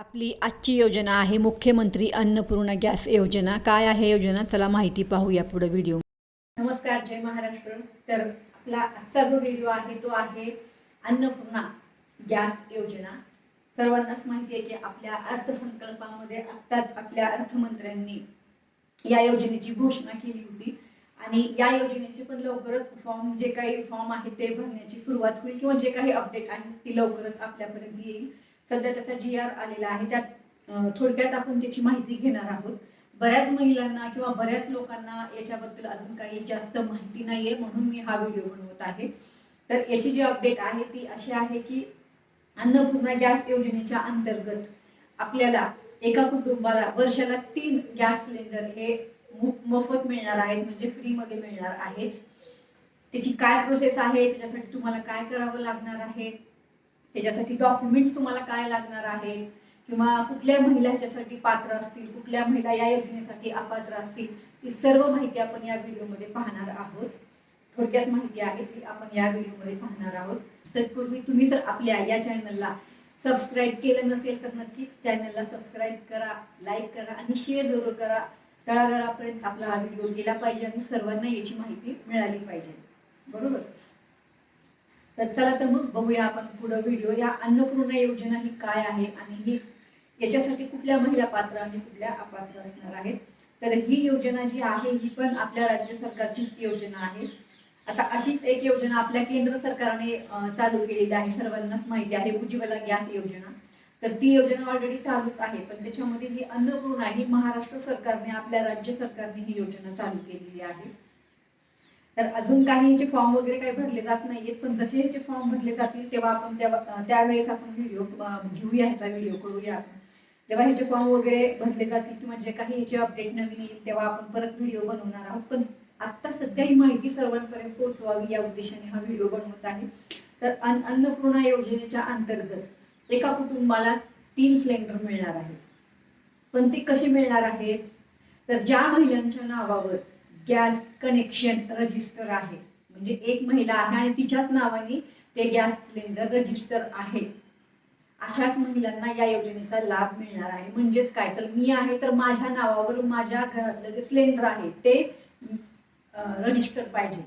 आपली आजची योजना आहे मुख्यमंत्री अन्नपूर्णा गॅस योजना. काय आहे योजना? चला माहिती पाहूया पुढे व्हिडिओ नमस्कार जय महाराष्ट्र. तर आपला आजचा जो व्हिडिओ आहे तो आहे अन्नपूर्णा गॅस योजना. सर्वांनाच माहिती आहे की आपल्या अर्थसंकल्पामध्ये आत्ताच आपल्या अर्थमंत्र्यांनी या योजनेची घोषणा केली होती. आणि या योजनेचे पण लवकरच फॉर्म जे काही फॉर्म आहे ते भरण्याची सुरुवात होईल किंवा जे काही अपडेट आहे ती लवकरच आपल्यापर्यंत येईल. सध्या त्याचा जी आर आलेला आहे. त्यात थोडक्यात आपण त्याची माहिती घेणार आहोत. बऱ्याच महिलांना किंवा बऱ्याच लोकांना याच्याबद्दल अजून काही जास्त माहिती नाहीये म्हणून मी हा व्हिडिओ बनवत आहे. तर याची जी अपडेट आहे ती अशी आहे की अन्नपूर्णा गॅस योजनेच्या अंतर्गत आपल्याला एका कुटुंबाला वर्षाला तीन गॅस सिलेंडर हे मोफत मिळणार आहेत म्हणजे फ्रीमध्ये मिळणार आहेत. त्याची काय प्रोसेस आहे? त्याच्यासाठी तुम्हाला काय करावं लागणार आहे? त्याच्यासाठी डॉक्युमेंट्स तुम्हाला काय लागणार आहेत? किंवा कुठल्या महिला ह्याच्यासाठी पात्र असतील? कुठल्या महिला या योजनेसाठी अपात्र असतील? ती सर्व माहिती आपण या व्हिडिओमध्ये पाहणार आहोत. थोडक्यात माहिती आहे ती आपण या व्हिडिओमध्ये पाहणार आहोत. तत्पूर्वी तुम्ही जर आपल्या या चॅनलला सबस्क्राईब केलं नसेल तर नक्कीच चॅनलला सबस्क्राईब करा लाईक करा आणि शेअर जरूर करा. तळागाळापर्यंत आपला हा व्हिडिओ गेला पाहिजे आणि सर्वांना याची माहिती मिळाली पाहिजे. बरोबर? तर चला तर मग बघूया आपण पुढं व्हिडिओ या अन्नपूर्णा योजना ही काय आहे आणि ही याच्यासाठी कुठल्या महिला पात्र आणि कुठल्या अपात्र असणार आहेत? तर ही योजना जी आहे ही पण आपल्या राज्य सरकारचीच योजना आहे. आता अशीच एक योजना आपल्या केंद्र सरकारने चालू केलेली आहे. सर्वांनाच माहिती आहे उज्ज्वला गॅस योजना. तर ती योजना ऑलरेडी चालूच आहे पण त्याच्यामध्ये ही अन्नपूर्णा ही महाराष्ट्र सरकारने आपल्या राज्य सरकारने ही योजना चालू केलेली आहे. तर अजून काही याचे फॉर्म वगैरे काही भरले जात नाहीयेत पण जसे ह्याचे फॉर्म भरले जातील तेव्हा आपण त्यावेळेस आपण व्हिडिओ घेऊया ह्याचा व्हिडिओ करूया आपण. जेव्हा ह्याचे फॉर्म वगैरे भरले जातील किंवा जे काही ह्याचे अपडेट नवीन येईल तेव्हा आपण परत व्हिडिओ बनवणार आहोत. पण आता सध्या ही माहिती सर्वांपर्यंत पोहोचवावी या उद्देशाने हा व्हिडिओ बनवत आहे. तर अन्नपूर्णा योजनेच्या अंतर्गत एका कुटुंबाला तीन सिलेंडर मिळणार आहेत. पण ते कसे मिळणार आहेत? तर ज्या महिलांच्या नावावर गॅस कनेक्शन रजिस्टर आहे. म्हणजे एक महिला आहे आणि तिच्याच नावाने ते गॅस सिलेंडर रजिस्टर आहे. अशाच महिलांना या योजनेचा लाभ मिळणार आहे. म्हणजेच काय? तर मी आहे तर माझ्या नावावर माझ्या घरातलं जे सिलेंडर आहे ते रजिस्टर पाहिजे.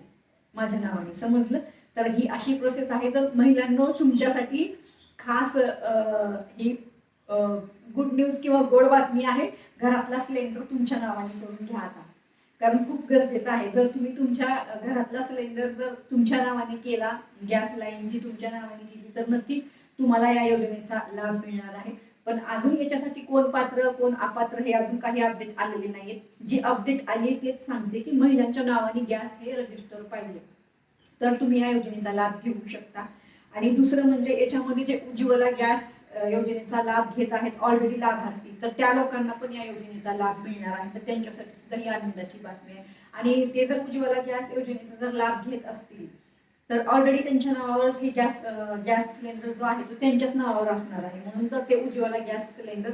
माझ्या नावाने. समजलं? तर ही अशी प्रोसेस आहे. तर महिलांनो तुमच्यासाठी खास ही गुड न्यूज किंवा गोड बातमी आहे. घरातला सिलेंडर तुमच्या नावाने करून घ्या आता. कारण खूप गरजेचं आहे. जर तुम्ही तुमच्या घरातला सिलेंडर जर तुमच्या नावाने केला गॅस लाईन जी तुमच्या नावाने केली तर नक्कीच तुम्हाला या योजनेचा लाभ मिळणार आहे. पण अजून याच्यासाठी कोण पात्र कोण अपात्र हे अजून काही अपडेट आलेले नाहीत जी अपडेट आली तेच सांगते की महिलांच्या नावाने गॅस हे रजिस्टर पाहिजे. तर तुम्ही या योजनेचा लाभ घेऊ शकता. आणि दुसरं म्हणजे याच्यामध्ये जे उज्ज्वला गॅस योजनेचा लाभ घेत आहेत ऑलरेडी लाभार्थी तर त्या लोकांना पण या योजनेचा लाभ मिळणार आहे. तर त्यांच्यासाठी सुद्धा ही आनंदाची बातमी आहे. आणि ते जर उज्ज्वला गॅस योजनेचा जर लाभ घेत असतील तर ऑलरेडी त्यांच्या नावावरच ही गॅस गॅस सिलेंडर जो आहे तो त्यांच्याच नावावर असणार आहे. म्हणून तर ते उज्ज्वला गॅस सिलेंडर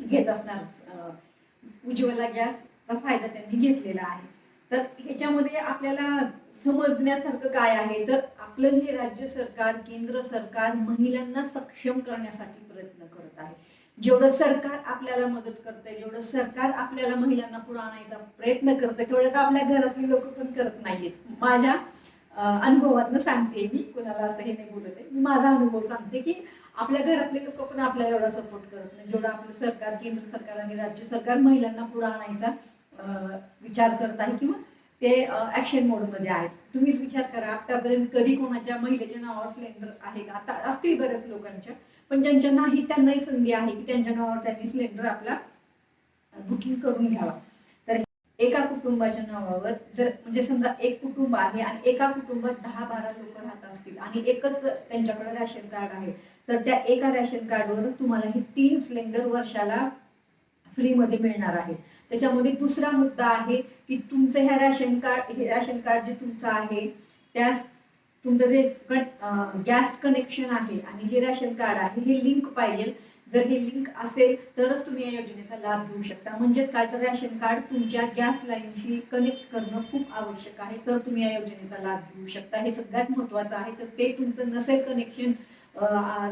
घेत असणार. उज्ज्वला गॅसचा फायदा त्यांनी घेतलेला आहे. तर ह्याच्यामध्ये आपल्याला समजण्यासारखं काय आहे? तर आपलं हे राज्य सरकार केंद्र सरकार महिलांना सक्षम करण्यासाठी प्रयत्न करत आहे. जेवढं सरकार आपल्याला मदत करतंय जेवढं सरकार आपल्याला महिलांना पुढे आणायचा प्रयत्न करतंय तेवढं तर आपल्या घरातली लोक पण करत नाहीयेत. माझ्या अनुभवातनं सांगते मी कुणाला असं हे नाही बोलत आहे. मी माझा अनुभव सांगते की आपल्या घरातले लोक पण आपल्याला एवढा सपोर्ट करत नाही. जेवढं आपलं सरकार केंद्र सरकार आणि राज्य सरकार महिलांना पुढे आणायचा विचार करत आहे किंवा ते ऍक्शन मोडमध्ये आहेत. तुम्हीच विचार करा आतापर्यंत कधी कोणाच्या महिलेच्या नावावर सिलेंडर आहे का? आता असतील बऱ्याच लोकांच्या पण ज्यांच्या नाही त्यांनाही संधी आहे की त्यांच्या नावावर त्यांनी सिलेंडर आपला बुकिंग करून घ्यावा. तर एका कुटुंबाच्या नावावर जर म्हणजे समजा एक कुटुंब आहे आणि एका कुटुंबात दहा बारा लोक राहत असतील आणि एकच त्यांच्याकडे रॅशन कार्ड आहे तर त्या एका रॅशन कार्डवरच तुम्हाला हे तीन सिलेंडर वर्षाला फ्रीमध्ये मिळणार आहे. त्याच्यामध्ये दुसरा मुद्दा आहे की तुमचं ह्या रॅशन कार्ड हे रॅशन कार्ड जे तुमचं आहे त्यास तुमचं जे गॅस कनेक्शन आहे आणि जे रॅशन कार्ड आहे हे लिंक पाहिजे. जर हे लिंक असेल तरच तुम्ही या योजनेचा लाभ घेऊ शकता. म्हणजेच काय? तर रॅशन कार्ड तुमच्या गॅस लाईनशी कनेक्ट करणं खूप आवश्यक आहे. तर तुम्ही या योजनेचा लाभ घेऊ शकता. हे सगळ्यात महत्वाचं आहे. तर ते तुमचं नसेल कनेक्शन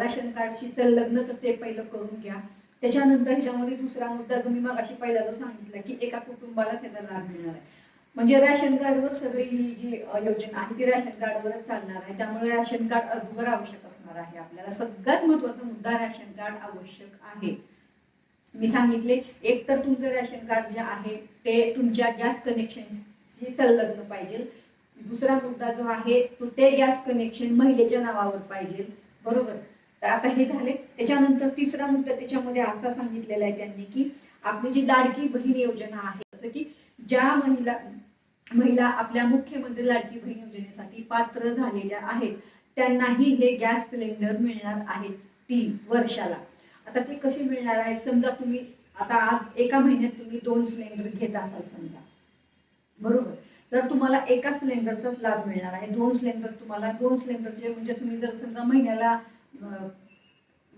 राशन कार्डशी संलग्न तर ते पहिलं करून घ्या. त्याच्यानंतर ह्याच्यामध्ये दुसरा मुद्दा तुम्ही मग अशी पहिला जो सांगितला की एका कुटुंबालाच याचा लाभ मिळणार आहे. म्हणजे राशन कार्डवर सगळी ही जी योजना आहे ती राशन कार्डवरच चालणार आहे. त्यामुळे राशन कार्ड अगोदर आवश्यक असणार आहे आपल्याला. सगळ्यात महत्त्वाचा मुद्दा राशन कार्ड आवश्यक आहे. मी सांगितले एक तर तुमचं राशन कार्ड जे आहे ते तुमच्या गॅस कनेक्शनशी संलग्न पाहिजे. दुसरा मुद्दा जो आहे तो ते गॅस कनेक्शन महिलेच्या नावावर पाहिजे. बरोबर? तर आता हे झाले. त्याच्यानंतर तिसरा मुद्दा त्याच्यामध्ये असा सांगितलेला आहे त्यांनी की आपली जी लाडकी बहीण योजना आहे जसं की ज्या महिला महिला आपल्या मुख्यमंत्री लाडकी बहीण योजनेसाठी पात्र झालेल्या आहेत त्यांनाही हे गॅस सिलेंडर मिळणार आहेत तीन वर्षाला. आता ते कसे मिळणार आहे समजा तुम्ही आता आज एका महिन्यात तुम्ही दोन सिलेंडर घेत असाल समजा. बरोबर? तर तुम्हाला एका सिलेंडरचाच लाभ मिळणार आहे. दोन सिलेंडर तुम्हाला दोन सिलेंडरचे म्हणजे तुम्ही जर समजा महिन्याला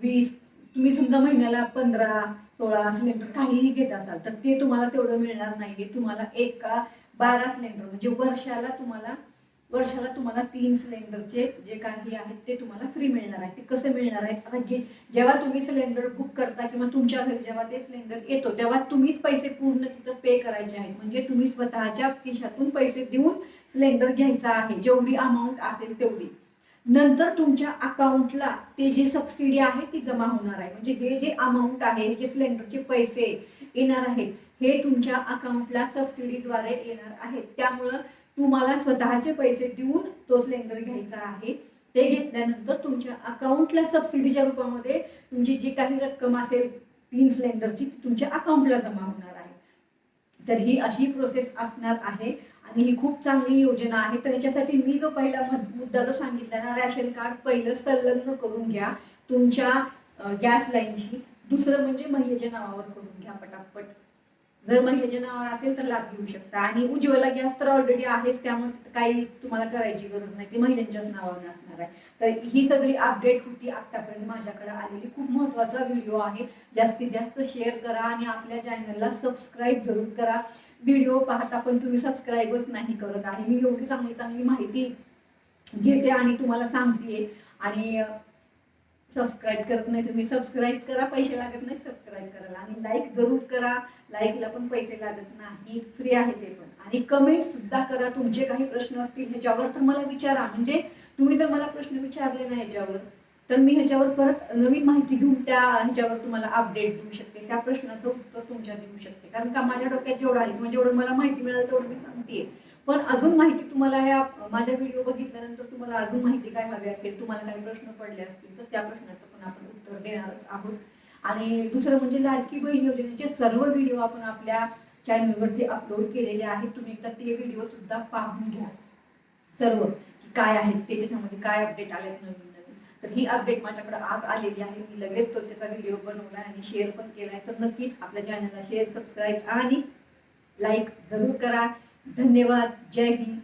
वीस तुम्ही समजा महिन्याला पंधरा सोळा सिलेंडर काहीही घेत असाल तर ते तुम्हाला तेवढं मिळणार नाहीये तुम्हाला एका बारा सिलेंडर म्हणजे वर्षाला तुम्हाला वर्षाला तुम्हाला तीन सिलेंडरचे जे काही आहेत ते तुम्हाला फ्री मिळणार आहे ते कसे मिळणार आहेत? आता गे- जेव्हा तुम्ही सिलेंडर बुक करता किंवा तुमच्या घरी जेव्हा ते सिलेंडर येतो तेव्हा तुम्हीच पैसे पूर्ण तिथं पे करायचे आहेत. म्हणजे तुम्ही स्वतःच्या खिशातून पैसे देऊन सिलेंडर घ्यायचा आहे. जेवढी अमाऊंट असेल तेवढी. नंतर तुमच्या अकाउंटला ते जी सबसिडी आहे ती जमा होणार आहे. म्हणजे हे जे अमाऊंट आहे जे सिलेंडरचे पैसे येणार आहेत हे तुमच्या अकाउंटला सबसिडीद्वारे येणार आहेत. त्यामुळं तुम्हाला स्वतःचे पैसे देऊन तो सिलेंडर घ्यायचा आहे. ते घेतल्यानंतर तुमच्या अकाउंटला सबसिडीच्या रूपामध्ये तुमची जी काही रक्कम असेल तीन सिलेंडरची ती तुमच्या अकाउंटला जमा होणार आहे. तर ही अशी प्रोसेस असणार आहे. आणि ही खूप चांगली योजना आहे. तर याच्यासाठी मी जो पहिला मुद्दा जो सांगितला ना रॅशन कार्ड पहिलं संलग्न करून घ्या. तुमच्या गॅस लाईनशी. दुसरं म्हणजे महिलेच्या नावावर करून घ्या पटापट. जर महिलेच्या नावावर असेल तर लाभ घेऊ शकता. आणि उज्ज्वला गॅस तर ऑलरेडी आहेच त्यामुळे काही तुम्हाला करायची गरज नाही. ती महिलांच्याच नावावर असणार आहे. तर ही सगळी अपडेट होती आत्तापर्यंत माझ्याकडे आलेली. खूप महत्त्वाचा व्हिडिओ आहे. जास्तीत जास्त शेअर करा आणि आपल्या चॅनलला सबस्क्राईब जरूर करा. व्हिडिओ पाहता पण तुम्ही सबस्क्राईबच नाही करत आहे. मी एवढी चांगली चांगली माहिती घेते आणि तुम्हाला सांगते. आणि सबस्क्राईब करत नाही तुम्ही सबस्क्राईब करा. पैसे लागत नाही सबस्क्राईब करायला. आणि लाईक जरूर करा. लाईकला पण पैसे लागत नाही. फ्री आहे ते पण. आणि कमेंट सुद्धा करा. तुमचे काही प्रश्न असतील ह्याच्यावर तर मला विचारा. म्हणजे तुम्ही जर मला प्रश्न विचारले नाही ह्याच्यावर तर मी ह्याच्यावर परत नवीन माहिती घेऊन त्या ह्याच्यावर तुम्हाला अपडेट देऊ शकते त्या प्रश्नाचं उत्तर तुमच्या देऊ शकते. कारण का माझ्या डोक्यात जेवढं आहे किंवा जेवढं मला माहिती मिळालं तेवढं मी सांगते पण अजून माहिती तुम्हाला ह्या माझ्या व्हिडिओ बघितल्यानंतर तुम्हाला अजून माहिती काय हवी असेल तुम्हाला काही प्रश्न पडले असतील तर त्या प्रश्नाचं पण आपण उत्तर देणारच आहोत. आणि दुसरं म्हणजे लाडकी बहीण योजनेचे सर्व व्हिडिओ आपण आपल्या चॅनलवरती अपलोड केलेले आहेत. तुम्ही एकदा ते व्हिडिओ सुद्धा पाहून घ्या. सर्व. काय आहेत ते त्याच्यामध्ये काय अपडेट आलेत नवीन? तर ही अपडेट माझ्याकडे आज आलेली आहे. मी लगेच तो त्याचा व्हिडिओ बनवला आणि शेअर पण केला आहे तर नक्कीच आपल्या चॅनलला शेअर सबस्क्राईब आणि लाईक जरूर करा. धन्यवाद. जय हिंद.